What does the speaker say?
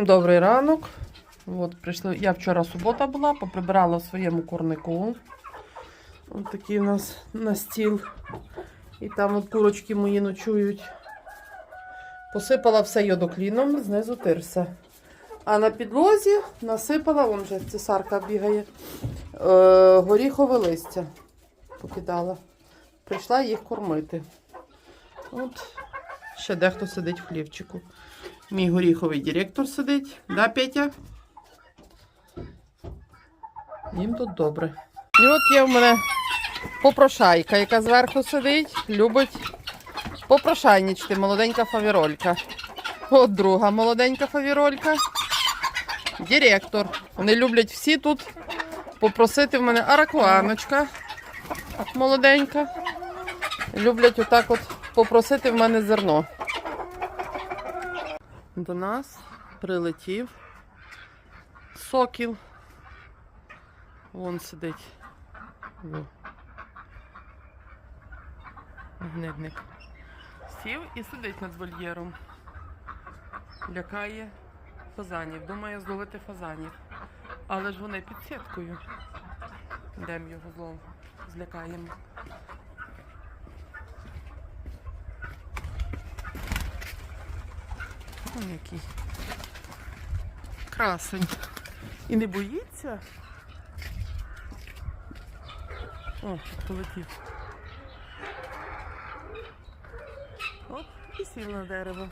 Добрий ранок. От, прийшли. Я вчора субота була, поприбирала в своєму курнику. Ось такий у нас на стіл. І там от курочки мої ночують. Посипала все йодокліном, знизу тирса. А на підлозі насипала, вон же цесарка бігає, е, горіхове листя покидала. Прийшла їх кормити. От ще дехто сидить в хлівчику. Мій горіховий директор сидить, да, Петя? Їм тут добре. І от є в мене попрошайка, яка зверху сидить, любить попрошайнічити, молоденька фавіролька. От друга молоденька фавіролька. Директор. Вони люблять всі тут попросити в мене аракуаночка молоденька. Люблять отак от попросити в мене зерно. До нас прилетів сокіл. Вон сидить. Гнидник. Сів і сидить над вольєром. Лякає фазанів. Думає зловити фазанів. Але ж вони під сіткою. Йдемо його злом. Злякаємо. Ой, який. Красень. І не боїться? О, полетів. Оп, і сів на дерево.